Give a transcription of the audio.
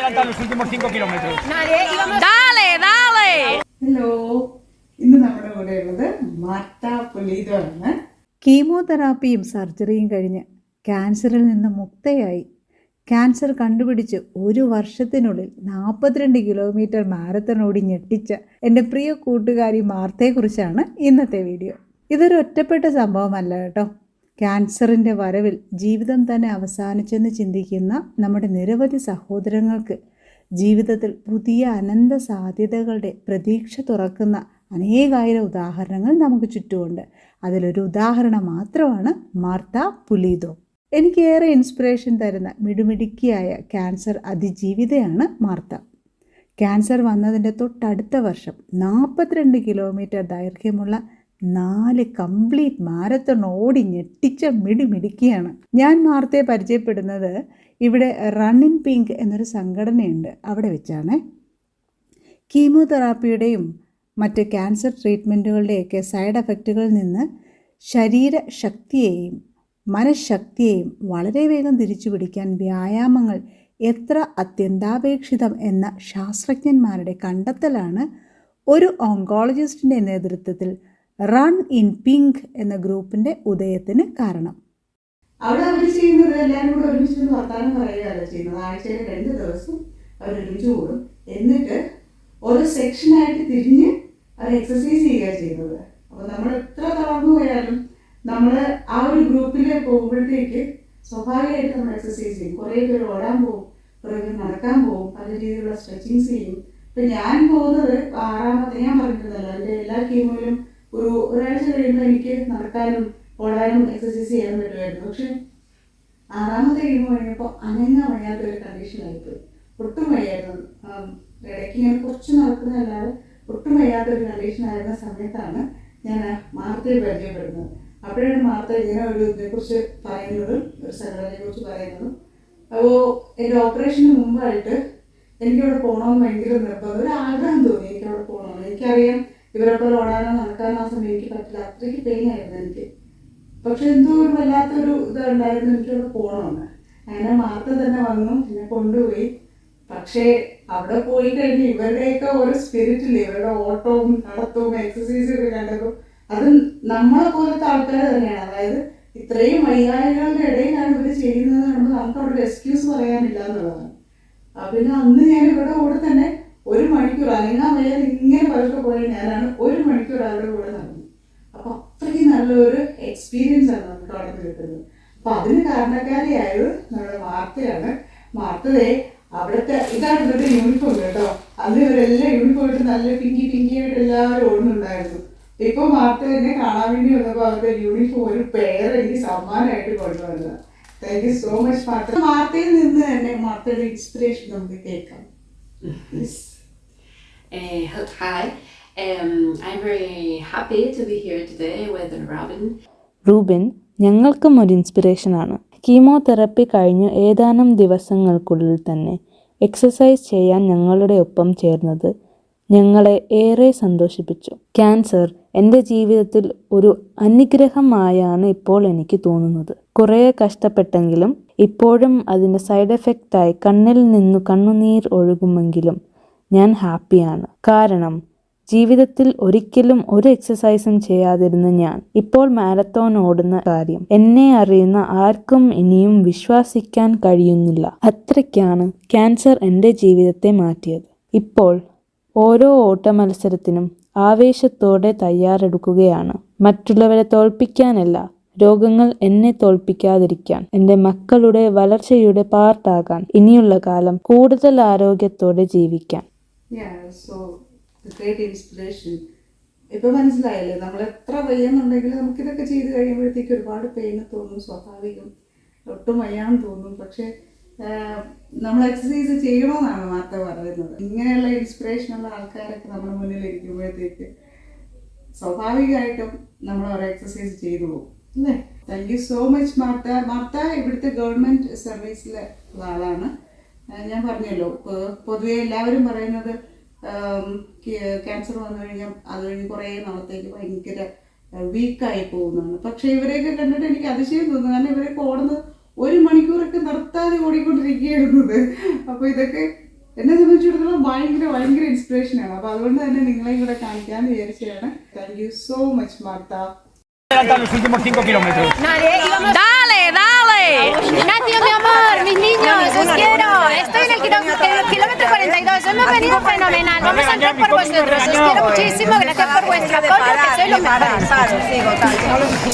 Los últimos 5 kilómetros. Dale, dale. Hello ഇന്ന് നമ്മുടെ കൂടെ ഉള്ളത് മാർത്ത പുലീതോ ആണ് കീമോതെറാപ്പിയും സർജറിയും കഴിഞ്ഞ് ക്യാൻസറിൽ നിന്ന് മുക്തയായി. ക്യാൻസർ കണ്ടുപിടിച്ച് ഒരു വർഷത്തിനുള്ളിൽ നാൽപ്പത്തിരണ്ട് കിലോമീറ്റർ മാരത്തൺ ഓടി ഞെട്ടിച്ച എന്റെ പ്രിയ കൂട്ടുകാരി മാർത്തയെക്കുറിച്ചാണ് ഇന്നത്തെ വീഡിയോ. ഇതൊരു ഒറ്റപ്പെട്ട സംഭവമല്ല കേട്ടോ. ക്യാൻസറിന്റെ വരവിൽ ജീവിതം തന്നെ അവസാനിച്ചെന്ന് ചിന്തിക്കുന്ന നമ്മുടെ നിരവധി സഹോദരങ്ങൾക്ക് ജീവിതത്തിൽ പുതിയ അനന്ത സാധ്യതകളുടെ പ്രതീക്ഷ തുറക്കുന്ന അനേകായിരം ഉദാഹരണങ്ങൾ നമുക്ക് ചുറ്റുമുണ്ട്. അതിലൊരു ഉദാഹരണം മാത്രമാണ് മാർത്ത പുലീതോ എനിക്കേറെ ഇൻസ്പിറേഷൻ തരുന്ന മിടുമിടുക്കിയായ ക്യാൻസർ അതിജീവിതയാണ് മാർത്ത. ക്യാൻസർ വന്നതിന്റെ തൊട്ടടുത്ത വർഷം നാൽപ്പത്തിരണ്ട് കിലോമീറ്റർ ദൈർഘ്യമുള്ള നാല് കംപ്ലീറ്റ് മാരത്തൺ ഓടി ഞെട്ടിച്ച മിടിമിടിക്കുകയാണ് ഞാൻ മാർത്തയെ പരിചയപ്പെടുന്നത് ഇവിടെ റൺ ഇൻ പിങ്ക് എന്നൊരു സംഘടനയുണ്ട്. അവിടെ വെച്ചാണ്. കീമോതെറാപ്പിയുടെയും മറ്റ് ക്യാൻസർ ട്രീറ്റ്മെന്റുകളുടെയൊക്കെ സൈഡ് എഫക്റ്റുകളിൽ നിന്ന് ശരീരശക്തിയെയും മനഃശക്തിയെയും വളരെ വേഗം തിരിച്ചു പിടിക്കാൻ വ്യായാമങ്ങൾ എത്ര അത്യന്താപേക്ഷിതം എന്ന ശാസ്ത്രജ്ഞന്മാരുടെ കണ്ടെത്തലാണ് ഒരു ഓങ്കോളജിസ്റ്റിന്റെ നേതൃത്വത്തിൽ റൺ ഇൻ പിങ്ക് എന്ന ഗ്രൂപ്പിന്റെ ഉദയത്തിന് കാരണം. അവിടെ അവർ ചെയ്യുന്നത് എല്ലാവരും കൂടെ ഒരുമിച്ച് വർത്താനം പറയുകയല്ല ചെയ്യുന്നത്. ആഴ്ചയിൽ രണ്ട് ദിവസം അവർ ഒരുമിച്ച് കൂടും. എന്നിട്ട് ഓരോ സെക്ഷനായിട്ട് തിരിഞ്ഞ് അവർ എക്സസൈസ് ചെയ്യുക ചെയ്യുന്നത്. അപ്പോൾ നമ്മൾ എത്ര തളർന്നു പോയാലും നമ്മൾ ആ ഒരു ഗ്രൂപ്പിൽ പോകുമ്പോഴത്തേക്ക് സ്വാഭാവികമായിട്ട് നമ്മൾ എക്സസൈസ് ചെയ്യും. കുറേ പേര് ഓടാൻ പോകും കുറേ പേര് നടക്കാൻ പോകും പല രീതിയിലുള്ള സ്ട്രെച്ചിങ്സ് ചെയ്യും. ഇപ്പം ഞാൻ പോകുന്നത് ആറാമത്തെ ഞാൻ പറഞ്ഞിരുന്നല്ലോ എന്റെ എല്ലാ കീമോയിലും ഒരു ഒരാഴ്ച കഴിയുമ്പോൾ എനിക്ക് നടക്കാനും ഓടാനും എക്സസൈസ് ചെയ്യാനും പറ്റുമായിരുന്നു. പക്ഷെ ആറാമത്തെ കഴിയുമ്പോൾ കഴിഞ്ഞപ്പോൾ അനങ്ങാൻ വയ്യാത്ത ഒരു കണ്ടീഷനായിപ്പോയി ഒട്ടും വയ്യായിരുന്നു. ഇടയ്ക്ക് ഇങ്ങനെ കുറച്ച് നടക്കുന്നതല്ലാതെ ഒട്ടും വയ്യാത്ത ഒരു കണ്ടീഷനായിരുന്ന സമയത്താണ് ഞാൻ മാർത്തയെ പരിചയപ്പെടുന്നത്. അപ്പോഴാണ് മാർത്ത ഇങ്ങനെ ഒരു ഇതിനെക്കുറിച്ച് പറയുന്നതും ഒരു സംഘടനയെക്കുറിച്ച് പറയുന്നതും. അപ്പോൾ എന്റെ ഓപ്പറേഷന് മുമ്പായിട്ട് എനിക്കവിടെ പോകണമെന്ന് ഭയങ്കര നിർബന്ധം ഒരു ആഗ്രഹം തോന്നി എനിക്കവിടെ പോകണമെന്ന്. എനിക്കറിയാം ഇവരെ ഓടാനോ നടക്കാനോ ആ സമയം എനിക്ക് പറ്റില്ല. അത്രയ്ക്ക് പെയിൻ ആയിരുന്നു എനിക്ക്. പക്ഷെ എന്തോ ഒരു വല്ലാത്തൊരു ഇതുണ്ടായിരുന്നു എനിക്കവിടെ പോകണമെന്ന് അങ്ങനെ മാർത്ത തന്നെ വന്നു എന്നെ കൊണ്ടുപോയി. പക്ഷേ അവിടെ പോയി കഴിഞ്ഞ് ഇവരുടെയൊക്കെ ഒരു സ്പിരിറ്റില്ലേ ഇവരുടെ ഓട്ടവും നടത്തവും എക്സസൈസും ഒക്കെ കണ്ടപ്പോൾ അത് നമ്മളെ പോലത്തെ ആൾക്കാർ തന്നെയാണ്. അതായത് ഇത്രയും വൈകാരികളുടെ ഇടയിലാണ് ഇവർ ചെയ്യുന്നത് കാണുമ്പോൾ നമുക്ക് അവിടെ എക്സ്ക്യൂസ് പറയാനില്ല എന്നുള്ളതാണ്. പിന്നെ അന്ന് ഞാൻ ഇവിടെ കൂടെ തന്നെ ഒരു മണിക്കൂർ അനങ്ങാൻ വയ്യാതെ ഇങ്ങനെ പതുക്കെ പോയ ഞാനാണ് ഒരു മണിക്കൂർ അവരുടെ കൂടെ നടന്നു അപ്പൊ അത്രയ്ക്ക് നല്ലൊരു എക്സ്പീരിയൻസ് ആണ് നമുക്ക് അവിടെ നിന്ന് കിട്ടുന്നത്. അപ്പൊ അതിന് കാരണക്കാരിയായത് നമ്മുടെ വാർത്തയാണ് വാർത്തയെ അവിടുത്തെ ഇതാണ് ഇവരുടെ യൂണിഫോം കേട്ടോ. അന്ന് ഇവരെല്ലാം യൂണിഫോം ഇട്ട് നല്ല പിങ്കി പിങ്കി ആയിട്ട് എല്ലാവരും ഓടുന്നുണ്ടായിരുന്നു ഇപ്പൊ വാർത്ത എന്നെ കാണാൻ വേണ്ടി വന്നപ്പോൾ അവരുടെ യൂണിഫോം ഒരു പേര് എനിക്ക് സമ്മാനമായിട്ട് കൊണ്ടുവന്നത്. Thank you so much Martha. വാർത്തയിൽ നിന്ന് തന്നെ മാർത്തയുടെ ഇൻസ്പിറേഷൻ നമുക്ക് കേൾക്കാം. Uh, hi, um, I'm very happy to be here today with Robin. Robin ഞങ്ങൾക്കും ഒരു ഇൻസ്പിറേഷനാണ് കീമോതെറപ്പി കഴിഞ്ഞ് ഏതാനും ദിവസങ്ങൾക്കുള്ളിൽ തന്നെ എക്സസൈസ് ചെയ്യാൻ ഞങ്ങളുടെ ഒപ്പം ചേർന്നത് ഞങ്ങളെ ഏറെ സന്തോഷിപ്പിച്ചു. ക്യാൻസർ എന്റെ ജീവിതത്തിൽ ഒരു അനുഗ്രഹമായാണ് ഇപ്പോൾ എനിക്ക് തോന്നുന്നത്. കുറേ കഷ്ടപ്പെട്ടെങ്കിലും ഇപ്പോഴും അതിന്റെ സൈഡ് എഫക്റ്റായി കണ്ണിൽ നിന്ന് കണ്ണുനീർ ഒഴുകുമെങ്കിലും ഞാൻ ഹാപ്പിയാണ്. കാരണം ജീവിതത്തിൽ ഒരിക്കലും ഒരു എക്സസൈസും ചെയ്യാതിരുന്ന ഞാൻ ഇപ്പോൾ മാരത്തോൺ ഓടുന്ന കാര്യം. എന്നെ അറിയുന്ന ആർക്കും ഇനിയും വിശ്വസിക്കാൻ കഴിയുന്നില്ല. അത്രയ്ക്കാണ് ക്യാൻസർ എന്റെ ജീവിതത്തെ മാറ്റിയത്. ഇപ്പോൾ ഓരോ ഓട്ട മത്സരത്തിനും ആവേശത്തോടെ തയ്യാറെടുക്കുകയാണ്. മറ്റുള്ളവരെ തോൽപ്പിക്കാനല്ല രോഗങ്ങൾ എന്നെ തോൽപ്പിക്കാതിരിക്കാൻ എന്റെ മക്കളുടെ വളർച്ചയുടെ പാർട്ടാകാൻ ഇനിയുള്ള കാലം കൂടുതൽ ആരോഗ്യത്തോടെ ജീവിക്കാൻ. ഇപ്പൊ മനസ്സിലായല്ലേ? നമ്മൾ എത്ര വയ്യെന്നുണ്ടെങ്കിലും നമുക്കിതൊക്കെ ചെയ്ത് കഴിയുമ്പോഴത്തേക്ക് ഒരുപാട് പെയിൻ തോന്നും സ്വാഭാവികം. ഒട്ടും വയ്യാന്ന് തോന്നും. പക്ഷെ നമ്മൾ എക്സസൈസ് ചെയ്യണമെന്നാണ് വാർത്ത പറയുന്നത്. ഇങ്ങനെയുള്ള ഇൻസ്പിറേഷനുള്ള ആൾക്കാരൊക്കെ നമ്മുടെ മുന്നിൽ ഇരിക്കുമ്പോഴത്തേക്ക് സ്വാഭാവികമായിട്ടും നമ്മൾ അവരെ എക്സസൈസ് ചെയ്തു പോകും. അല്ലേ? Thank you so much Martha. Martha ഇവിടുത്തെ ഗവൺമെന്റ് സർവീസിലെ ആളാണ്. ഞാൻ പറഞ്ഞല്ലോ പൊതുവെ എല്ലാവരും പറയുന്നത് ക്യാൻസർ വന്നു കഴിഞ്ഞാൽ അത് കഴിഞ്ഞ് കുറേ നാളത്തേക്ക് ഭയങ്കര വീക്കായി പോകുന്നതാണ്. പക്ഷേ ഇവരെയൊക്കെ കണ്ടിട്ട് എനിക്ക് അതിശയം തോന്നുന്നു. കാരണം ഇവരൊക്കെ ഓടുന്നത് ഒരു മണിക്കൂറൊക്കെ നിർത്താതെ ഓടിക്കൊണ്ടിരിക്കുകയായിരുന്നത് അപ്പോൾ ഇതൊക്കെ എന്നെ സംബന്ധിച്ചിടത്തോളം ഭയങ്കര ഭയങ്കര ഇൻസ്പിറേഷനാണ് അപ്പോൾ അതുകൊണ്ട് തന്നെ നിങ്ങളെയും കൂടെ കാണിക്കാമെന്ന് വിചാരിച്ചതാണ് thank you so much Martha adelantar los últimos 5 kilómetros. Dale, dale. Ignacio, mi amor, mis niños, os quiero. Estoy en el kilómetro, en el kilómetro 42. Hemos venido fenomenal. Vamos a entrar por vosotros. Os quiero muchísimo. Gracias por vuestro apoyo, que sois los mejores.